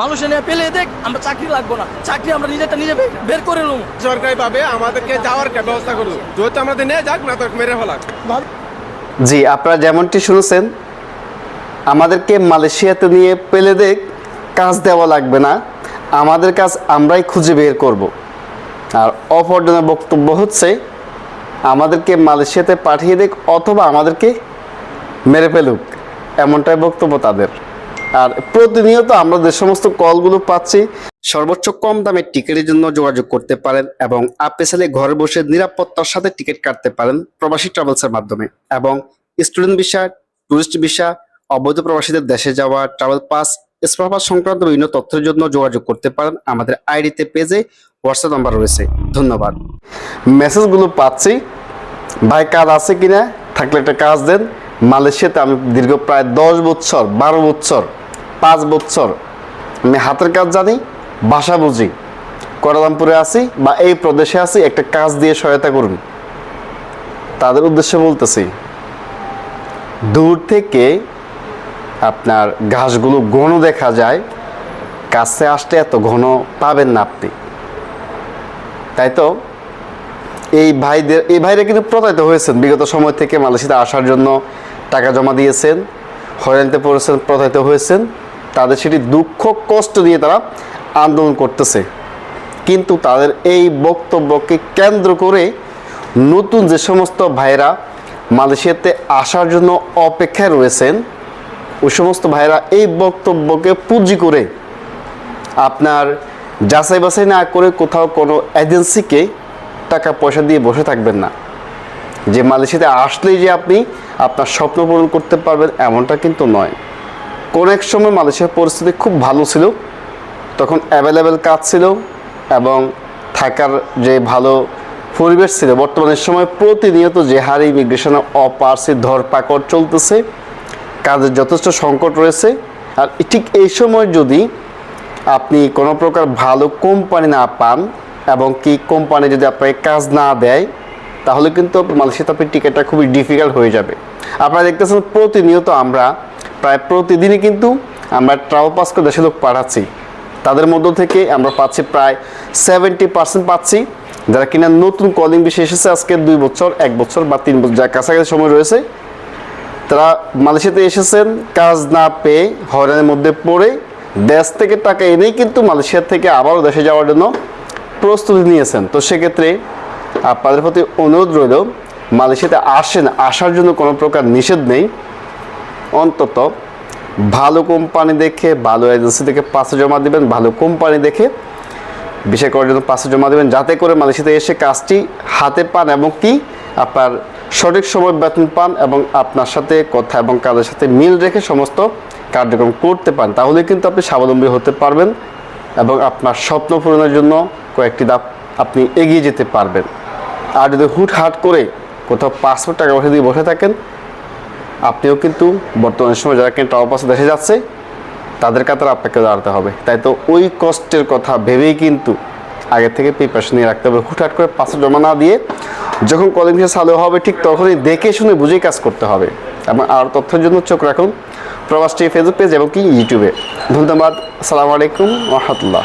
মানুষ এনে পেলে দেখ আমরা চাকরি লাগবো না। চাকরি আমরা নিজেরটা নিজে বের করে নেব। সরকারি ভাবে আমাদেরকে যাওয়ার ব্যবস্থা করুন যেহেতু আমাদের নিয়ে যাক না তো মেরে ফেলাক। জি আপনারা যেমনটি শুনেছেন আমাদেরকে মালয়েশিয়াতে নিয়ে পেলে দেখ কাজ দেওয়া লাগবে না। আমাদের কাজ আমরাই খুঁজে বের করব। আর অপরজনের বক্তব্য হচ্ছে আমাদেরকে মালয়েশিয়াতে পাঠিয়ে দেখ অথবা আমাদেরকে মেরে ফেলুক। এমনটাই বক্তব্য তাদের। আর প্রতিনিয়ত আমরা যে সমস্ত কলগুলো পাচ্ছি, সর্বোচ্চ কম দামের টিকিটের জন্য যোগাযোগ করতে পারেন এবং আপনি চাইলে ঘরে বসে নিরাপত্তার সাথে টিকিট কাটতে পারেন প্রবাসী ট্রাভেলসের মাধ্যমে। এবং স্টুডেন্ট ভিসা, টুরিস্ট ভিসা, অবৈধ প্রবাসীদের দেশে যাওয়া, ট্রাভেল পাস স্পার পাস সংক্রান্ত বিভিন্ন তথ্যের জন্য যোগাযোগ করতে পারেন। আমাদের আইডিতে পেজে হোয়াটসঅ্যাপ নাম্বার রয়েছে। ধন্যবাদ। মেসেজগুলো পাচ্ছি। ভাই, কাজ আছে কিনা? থাকলে একটা কাজ দেন। মালয়েশিয়াতে আমি দীর্ঘ প্রায় দশ বছর, বারো বছর পাঁচ বছর আমি হাতের কাজ জানি ভাষা বুঝি। কোয়ালালামপুরে আছি বা এই প্রদেশে আছি, একটা কাজ দিয়ে সহায়তা করুন তাদের উদ্দেশ্যে বলতেছি, দূর থেকে আপনার ঘাসগুলো ঘন দেখা যায়, কাছে আসতে এত ঘন পাবেন না আপনি। তাই তো? এই ভাইদের, এই ভাইরা কিন্তু প্রতারিত হয়েছেন। বিগত সময় থেকে মালয়েশিয়াতে আসার জন্য টাকা জমা দিয়েছেন হয়রানিতে পড়েছেন, প্রতারিত হয়েছেন। তাদের সেটি দুঃখ, কষ্ট দিয়ে তারা আন্দোলন করতেছে। কিন্তু তাদের এই বক্তব্যকে কেন্দ্র করে নতুন যে সমস্ত ভাইরা মালয়েশিয়াতে আসার জন্য অপেক্ষায় রয়েছেন, ওই সমস্ত ভাইরা এই বক্তব্যকে পুঁজি করে আপনার যাচাই বাছাই না করে কোথাও কোনো এজেন্সিকে টাকা পয়সা দিয়ে বসে থাকবেন না। যে মালয়েশিয়াতে আসলেই যে আপনি আপনার স্বপ্ন পূরণ করতে পারবেন এমনটা কিন্তু নয়। কোন এক সময় মালয়েশিয়ার পরিস্থিতি খুব ভালো ছিল, তখন অ্যাভেলেবেল কাজ ছিল এবং থাকার যে ভালো পরিবেশ ছিল বর্তমানের সময় প্রতিনিয়ত যে হারে ইমিগ্রেশনের অপারসি ধরপাকড় চলতেছে, কাজের যথেষ্ট সংকট রয়েছে, আর ঠিক এই সময় যদি আপনি কোনো প্রকার ভালো কোম্পানি না পান এবং কি কোম্পানি যদি আপনাকে কাজ না দেয়, তাহলে কিন্তু মালয়েশিয়াতে আপনি টিকিটটা খুবই ডিফিকাল্ট হয়ে যাবে। আপনারা দেখতেছেন প্রতিনিয়ত আমরা প্রায় প্রতিদিনই কিন্তু আমরা ট্রাভেল পাস করে দেশে লোক পাঠাচ্ছি। তাদের মধ্য থেকে আমরা পাচ্ছি প্রায় সেভেন্টি পার্সেন্ট পাচ্ছি। যারা কিনা নতুন কলিং বিষয় এসেছে আজকে দুই বছর, এক বছর বা তিন বছর, যার কাছাকাছি সময় রয়েছে, তারা মালয়েশিয়াতে এসেছেন, কাজ না পেয়ে হয়রানির মধ্যে পড়ে দেশ থেকে টাকা এনেই কিন্তু মালয়েশিয়া থেকে আবারও দেশে যাওয়ার জন্য প্রস্তুতি নিয়েছেন। তো সেক্ষেত্রে আপনাদের প্রতি অনুরোধ রইল, মালয়েশিয়াতে আসেন, আসার জন্য কোনো প্রকার নিষেধ নেই। অন্তত ভালো কোম্পানি দেখে, ভালো এজেন্সি দেখে পাশে জমা দিবেন, ভালো কোম্পানি দেখে বিষয় করার জন্য পাশে জমা দেবেন, যাতে করে মালয়েশিয়াতে এসে কাজটি হাতে পান এবং কি আপনার সঠিক সময় বেতন পান এবং আপনার সাথে কথা এবং কাজের সাথে মিল রেখে সমস্ত কার্যক্রম করতে পান। তাহলে কিন্তু আপনি স্বাবলম্বী হতে পারবেন এবং আপনার স্বপ্ন পূরণের জন্য কয়েকটি ধাপ আপনি এগিয়ে যেতে পারবেন। আর যদি হুটহাট করে কোথাও পাসপোর্ট টাকা পয়সা দিয়ে বসে থাকেন আপনিও কিন্তু বর্তমান সময় যারা কিন্তু টাকা পয়সা দেশে যাচ্ছে, তাদের কাতারে আপনাকে দাঁড়াতে হবে। তাই তো ওই কষ্টের কথা ভেবেই কিন্তু আগে থেকে প্রিপারেশন নিয়ে রাখতে হবে। হুটহাট করে পাসপোর্ট জমা না দিয়ে যখন ভিসা চালু হবে, ঠিক তখনই দেখে শুনে বুঝেই কাজ করতে হবে। এবং আর তথ্যের জন্য চোখ রাখুন প্রবাস টিভি ফেসবুক পেজ এবং কি ইউটিউবে ধন্যবাদ। আসসালামু আলাইকুম। রহমতুল্লাহ।